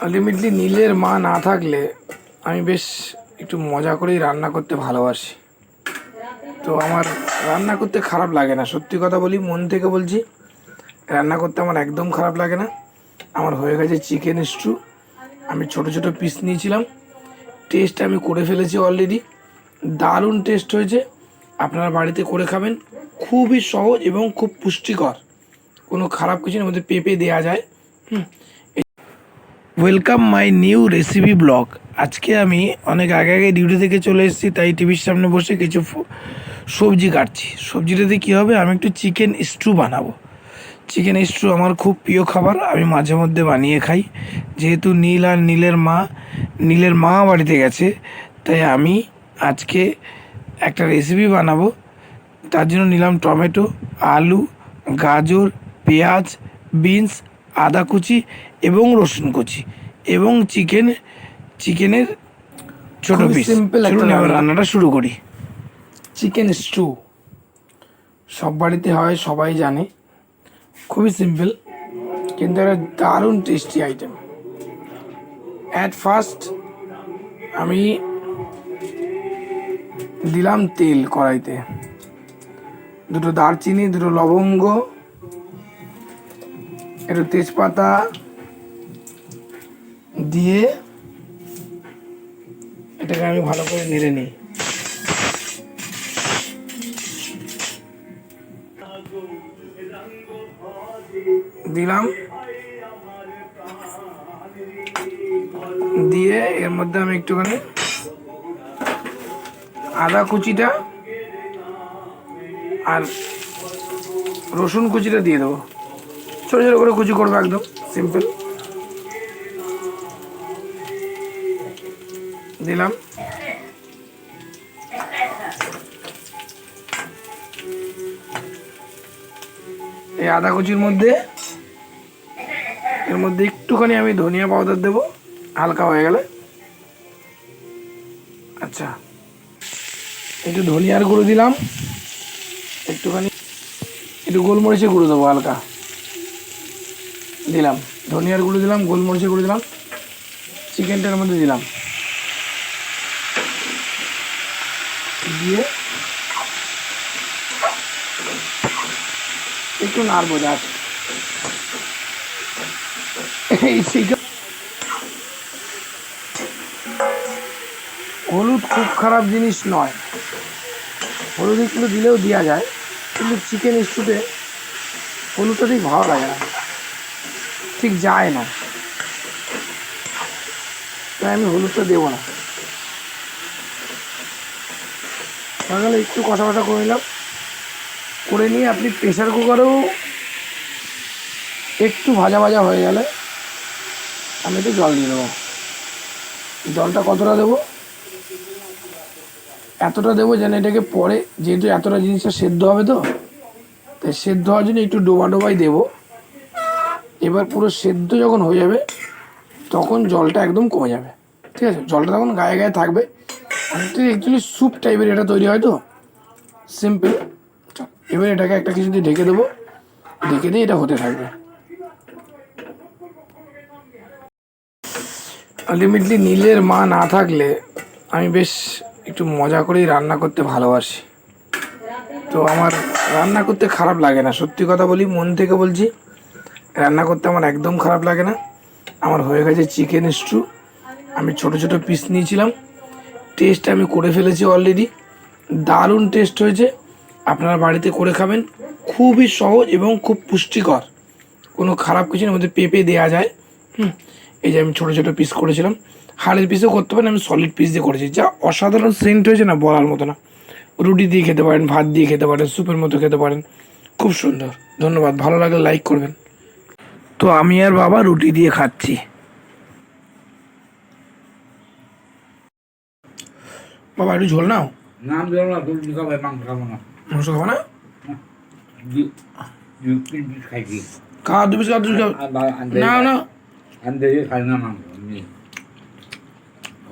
Ultimately নীলের মা না থাকলে আমি বেশ একটু মজা করেই রান্না করতে ভালোবাসি। তো আমার রান্না করতে খারাপ লাগে না। সত্যি কথা বলি, মন থেকে বলছি, রান্না করতে আমার একদম খারাপ লাগে না। আমার হয়ে গেছে চিকেন স্টু আমি ছোট ছোট পিস নিয়েছিলাম। টেস্ট আমি করে ফেলেছি অলরেডি দারুণ টেস্ট হয়েছে। আপনারা বাড়িতে করে খাবেন। খুবই সহজ এবং খুব পুষ্টিকর। কোনো খারাপ কিছু না মধ্যে পেঁপে দেওয়া যায়। হুম। Welcome my new recipe blog আজকে আমি অনেক আগে আগে ডিউটি থেকে চলে এসেছি, তাই টিভির সামনে বসে কিছু সবজি কাটছি। সবজিটাতে কী হবে? আমি একটু চিকেন স্টু বানাবো। চিকেন স্টু আমার খুব প্রিয় খাবার, আমি মাঝে মধ্যে বানিয়ে খাই। যেহেতু নীল আর নীলের মা নীলের মা বাড়িতে গেছে, তাই আমি আজকে একটা রেসিপি বানাবো। তার জন্য নিলাম টমেটো, আলু, গাজর, পেঁয়াজ বিনস আদা কুচি এবং রসুন কুচি এবং চিকেন চিকেনের ছোট পিস একটা রান্না। রান্নাটা শুরু করি। চিকেন স্টু সব বাড়িতে হয় সবাই জানে। খুবই সিম্পল কিন্তু এটা দারুণ টেস্টি আইটেম অ্যাট ফার্স্ট আমি দিলাম তেল কড়াইতে। দুটো দারচিনি দুটো লবঙ্গ একটু তেজপাতা দিয়ে এটাকে আমি ভালো করে নেড়ে নিই। দিলাম। দিয়ে এর মধ্যে আমি একটুখানি আদা কুচিটা আর রসুন কুচিটা দিয়ে দেবো। ছোটো ছোটো করে কুচি করব একদম সিম্পল দিলাম। এই আদা কুচির মধ্যে, এর মধ্যে একটুখানি আমি ধনিয়া পাউডার দেবো, হালকা হয়ে গেলে। আচ্ছা একটু ধনিয়ার গুঁড়ো দিলাম, একটুখানি, একটু গোলমরিচের গুঁড়ো দেবো হালকা। দিলাম। ধনিয়ার গুঁড়ো দিলাম, গোলমরিচের গুঁড়ো দিলাম, চিকেনটার মধ্যে দিলাম। দিয়ে একটু নাড়বো, যাক। এই চিকেন হলুদ খুব খারাপ জিনিস নয়। হলুদ একটু দিলেও দেওয়া যায়, কিন্তু চিকেন স্টুতে হলুদটা ঠিক ভালো লাগে না। ঠিক যায় না। তাই আমি হলুদটা দেবো না। তাহলে একটু কষা কষা করে নিলাম। করে নিয়ে আপনি প্রেশার কুকারেও একটু ভাজা ভাজা হয়ে গেলে আমি একটু জল দিয়ে দেবো জলটা কতটা দেবো? এতটা দেবো যেন এটাকে পরে যেহেতু এতটা জিনিসটা সেদ্ধ হবে তো, তাই সেদ্ধ হওয়ার জন্য একটু ডোবা ডোবাই দেবো। এবার পুরো সেদ্ধ যখন হয়ে যাবে, তখন জলটা একদম কমে যাবে। ঠিক আছে? জলটা তখন গায়ে গায়ে থাকবে। অ্যাকচুয়ালি স্যুপ টাইপের এটা তৈরি হয় তো? সিম্পল এবার এটাকে একটা কিছু দিয়ে ঢেকে দেবো। ঢেকে দিয়ে এটা হতে থাকবে। আলটিমেটলি নীলের মা না থাকলে আমি বেশ একটু মজা করেই রান্না করতে ভালোবাসি। তো আমার রান্না করতে খারাপ লাগে না। সত্যি কথা বলি, মন থেকে বলছি রান্না করতে আমার একদম খারাপ লাগে না। আমার হয়ে গেছে চিকেন স্টু আমি ছোট ছোট পিস নিয়েছিলাম। টেস্ট আমি করে ফেলেছি অলরেডি দারুণ টেস্ট হয়েছে। আপনারা বাড়িতে করে খাবেন। খুবই সহজ এবং খুব পুষ্টিকর। কোনো খারাপ কিছু না মধ্যে পেঁপে দেওয়া যায়। হুম, এই যে আমি ছোটো ছোটো পিস করেছিলাম। হাড়ের পিসও করতে পারেন, আমি সলিড পিস দিয়ে করেছি। যা অসাধারণ সেন্ট হয়েছে না, বলার মতো না। রুটি দিয়ে খেতে পারেন, ভাত দিয়ে খেতে পারেন স্যুপের মতো খেতে পারেন। খুব সুন্দর। ধন্যবাদ। ভালো লাগলে লাইক করবেন। তো আমি আর বাবা রুটি দিয়ে খাচ্ছি। বাবা একটু ঝোল নাও? নাম দিল না দুধ খাবে মাংস খাব না। মাংস খাব না? খাওয়া দু পিস খাওয়া দু। না না আন্দে খাই না মাংস।